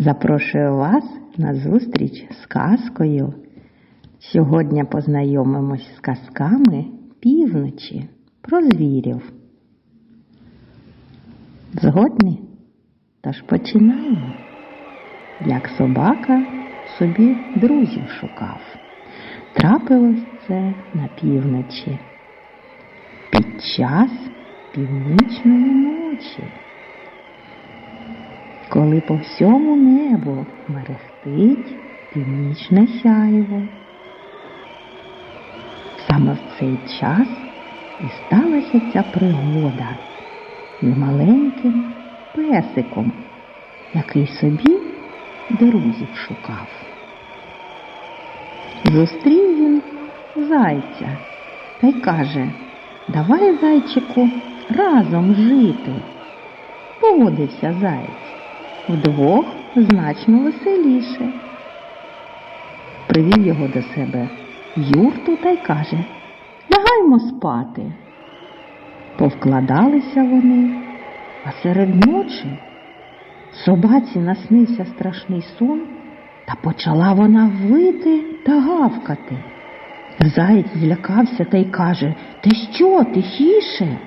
Запрошую вас на зустріч з казкою. Сьогодні познайомимось з казками півночі про звірів. Згодні? Тож починаємо. Як собака собі друзів шукав. Трапилось це на півночі. Під час північної ночі коли по всьому небу мерехтить північне сяйво. Саме в цей час і сталася ця пригода з маленьким песиком, який собі друзів шукав. Зустрів він зайця та й каже, давай, зайчику, разом жити. Погодився заєць вдвох значно веселіше. Привів його до себе юрту та й каже Лягаймо спати. Повкладалися вони, а серед ночі собаці наснився страшний сон, та почала вона вити та гавкати. Заєць злякався та й каже Ти що, тихіше?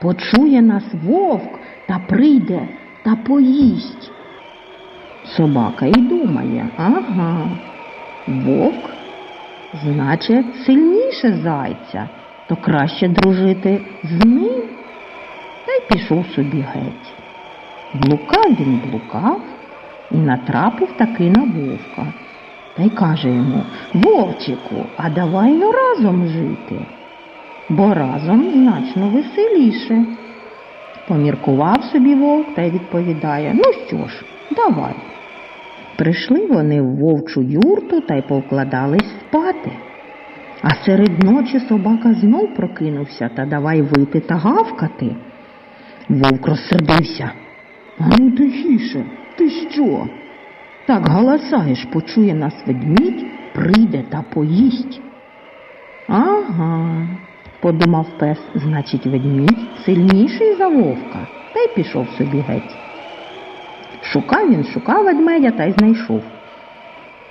Почує нас вовк та прийде та поїсть. Собака і думає, ага, вовк, значить, сильніше зайця, то краще дружити з ним. Та й пішов собі геть. Блукав він блукав і натрапив таки на вовка. Та й каже йому Вовчику, а давай ну разом жити, бо разом значно веселіше. Поміркував собі вовк та й відповідає Ну що ж, давай. Прийшли вони в вовчу юрту та й повкладались спати. А серед ночі собака знов прокинувся та давай вити та гавкати. Вовк розсердився. А ну тихіше, ти що? Так галасаєш, почує нас ведмідь, прийде та поїсть. Ага, подумав пес, значить, ведмідь сильніший за вовка, та й пішов собі геть. Шукав він, шукав ведмедя та й знайшов.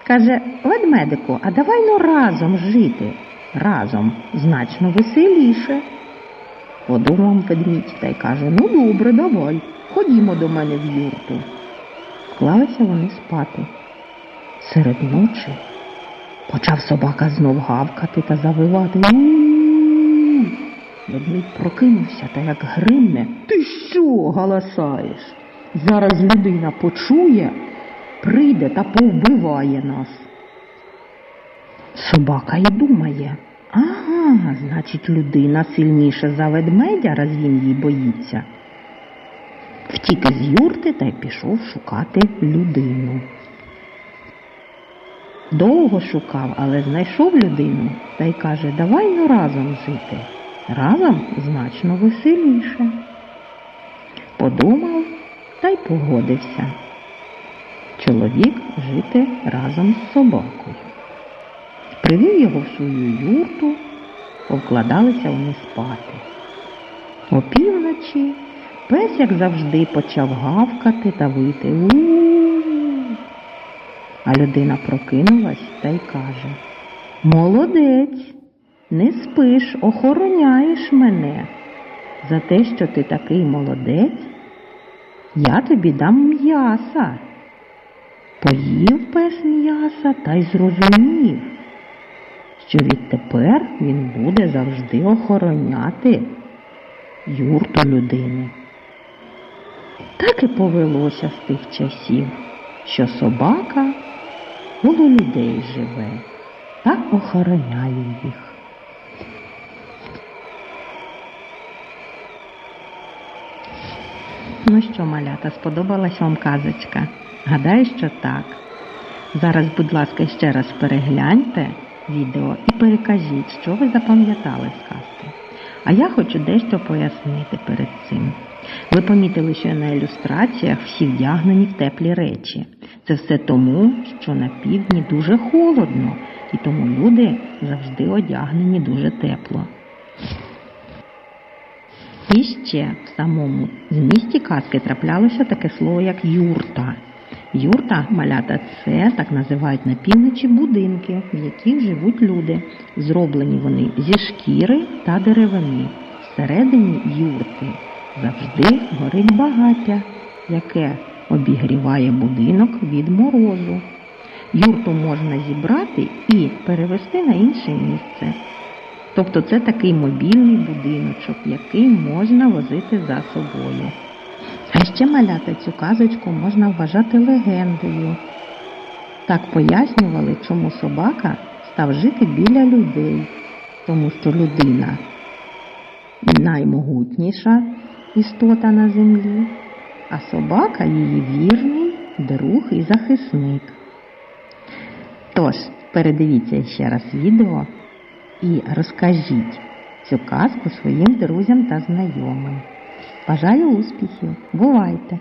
Каже, ведмедику, а давай ну разом жити. Разом значно веселіше. Подумав ведмідь та й каже, ну добре, давай, ходімо до мене в юрту. Вклалися вони спати. Серед ночі почав собака знов гавкати та завивати. Ведмідь прокинувся та як гримне. Ти що галасаєш? Зараз людина почує, прийде та повбиває нас. Собака й думає, ага, значить, людина сильніша за ведмедя, раз він їй боїться. Втік із юрти та й пішов шукати людину. Довго шукав, але знайшов людину та й каже, давай ну разом жити. Разом значно веселіше. Подумав та й погодився. Чоловік жити разом з собакою. Привів його в свою юрту, повкладалися вони спати. Опівночі пес, як завжди, почав гавкати та вити. У-у-у. А людина прокинулась та й каже Молодець, не спиш, охороняєш мене. За те, що ти такий молодець, я тобі дам м'яса. Поїв пес м'яса та й зрозумів, що відтепер він буде завжди охороняти юрту людини. Так і повелося з тих часів, що собака коло людей живе та охороняє їх. Ну що, малята, сподобалась вам казочка? Гадаю, що так. Зараз, будь ласка, ще раз перегляньте відео і перекажіть, що ви запам'ятали з казки. А я хочу дещо пояснити перед цим. Ви помітили, що на ілюстраціях всі вдягнені в теплі речі. Це все тому, що на півдні дуже холодно, і тому люди завжди одягнені дуже тепло. І ще в самому змісті казки траплялося таке слово, як юрта. Юрта, малята, це так називають на півночі будинки, в яких живуть люди. Зроблені вони зі шкіри та деревини. Всередині юрти завжди горить багаття, яке обігріває будинок від морозу. Юрту можна зібрати і перевести на інше місце. Тобто це такий мобільний будиночок, який можна возити за собою. А ще малята цю казочку можна вважати легендою. Так пояснювали, чому собака став жити біля людей, тому що людина наймогутніша істота на землі, а собака її вірний друг і захисник. Тож, передивіться ще раз відео і розкажіть цю казку своїм друзям та знайомим. Бажаю успіхів! Бувайте!